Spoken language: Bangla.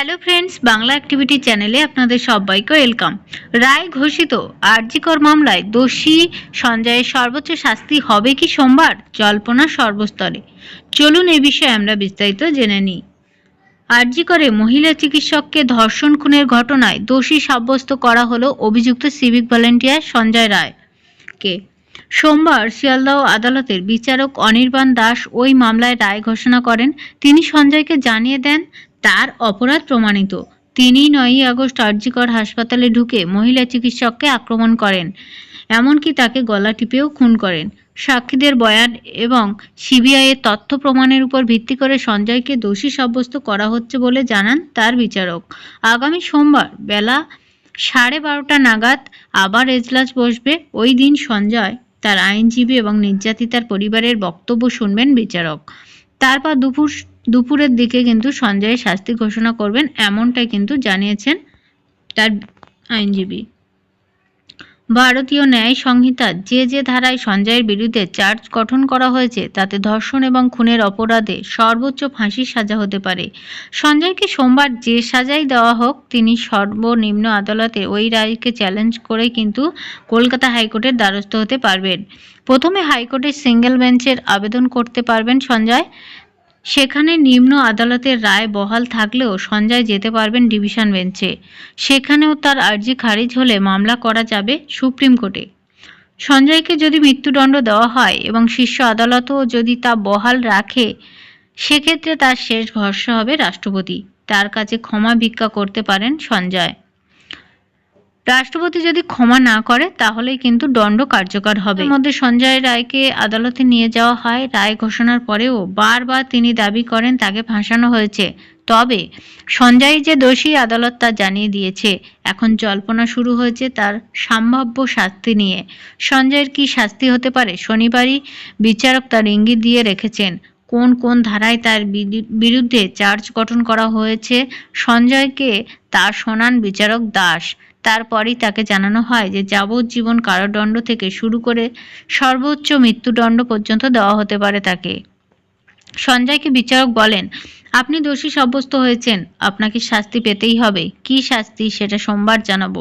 হ্যালো ফ্রেন্ডস বাংলা অ্যাক্টিভিটি চ্যানেলে আপনাদের সবাইকে ওয়েলকাম রায় ঘোষিত, আরজিকর মামলায় দোষী সঞ্জয়ের সর্বোচ্চ শাস্তি হবে কি সোমবার? জল্পনা সর্বস্তরে। চলুন এ বিষয়ে আমরা বিস্তারিত জেনে নিই। আরজিকরে মহিলা চিকিৎসককে ধর্ষণ খুনের ঘটনায় দোষী সাব্যস্ত করা হলো অভিযুক্ত সিভিক ভলেন্টিয়ার সঞ্জয় রায়কে সোমবার শিয়ালদহ আদালতের বিচারক অনির্বাণ দাস ওই মামলায় রায় ঘোষণা করেন। তিনি সঞ্জয়কে জানিয়ে দেন তার অপরাধ প্রমাণিত। তিনি নয়ই আগস্ট আরজিকর হাসপাতালে ঢুকে মহিলা চিকিৎসককে আক্রমণ করেন, এমনকি তাকে গলা টিপেও খুন করেন। সাক্ষীদের বয়ান এবং সিবিআই এর তথ্য প্রমাণের উপর ভিত্তি করে সঞ্জয়কে দোষী সাব্যস্ত করা হচ্ছে বলে জানান তার বিচারক। আগামী সোমবার বেলা সাড়ে বারোটা নাগাদ আবার এজলাস বসবে। ওই দিন সঞ্জয় তার আইনজীবী এবং নির্যাতিতার পরিবারের বক্তব্য শুনবেন বিচারক। তারপর দুপুর দুপুরের দিকে কিন্তু সঞ্জয় শাস্তি ঘোষণা করবেন এমনটাই কিন্তু জানিয়েছেন তার আইনজীবী। ভারতীয় ন্যায় সংহিতার যে যে ধারায় সঞ্জয়ের বিরুদ্ধে চার্জ গঠন করা হয়েছে, তাতে ধর্ষণ এবং খুনের অপরাধে সর্বোচ্চ ফাঁসির সাজা হতে পারে। সঞ্জয়কে সোমবার যে সাজাই দেওয়া হোক, তিনি সর্বনিম্ন আদালতে ওই রায়কে চ্যালেঞ্জ করে কিন্তু কলকাতা হাইকোর্টের দ্বারস্থ হতে পারবেন। প্রথমে হাইকোর্টের সিঙ্গেল বেঞ্চের আবেদন করতে পারবেন সঞ্জয়। সেখানে নিম্ন আদালতের রায় বহাল থাকলেও সঞ্জয় যেতে পারবেন ডিভিশন বেঞ্চে। সেখানেও তার আর্জি খারিজ হলে মামলা করা যাবে সুপ্রিম কোর্টে। সঞ্জয়কে যদি মৃত্যুদণ্ড দেওয়া হয় এবং শীর্ষ আদালতও যদি তা বহাল রাখে, সেক্ষেত্রে তার শেষ ভরসা হবে রাষ্ট্রপতি। তার কাছে ক্ষমা ভিক্ষা করতে পারেন সঞ্জয়। রাষ্ট্রপতি যদি ক্ষমা না করে, তাহলেই কিন্তু দণ্ড কার্যকর হবে। মধ্যে সঞ্জয় রায়কে আদালতে নিয়ে যাওয়া হয়। রায় ঘোষণার পরেও বারবার তিনি দাবি করেন, তাকে ফাঁসানো হয়েছে। তবে সঞ্জয় যে দোষী, আদালত তা জানিয়ে দিয়েছে। এখন জল্পনা শুরু হয়েছে তার সম্ভাব্য শাস্তি নিয়ে। সঞ্জয়ের কি শাস্তি হতে পারে? শনিবারই বিচারক তার ইঙ্গিত দিয়ে রেখেছেন, কোন কোন ধারায় তার বিরুদ্ধে চার্জ গঠন করা হয়েছে। সঞ্জয়কে তার শোনান বিচারক দাস তারপরই তাকে জানানো হয় যে যাবজ্জীবন কারাদণ্ড থেকে শুরু করে সর্বোচ্চ মৃত্যুদণ্ড পর্যন্ত দেওয়া হতে পারে তাকে। সঞ্জয়কে বিচারক বলেন, আপনি দোষী সাব্যস্ত হয়েছেন, আপনাকে শাস্তি পেতেই হবে। কি শাস্তি সেটা সোমবার জানাব।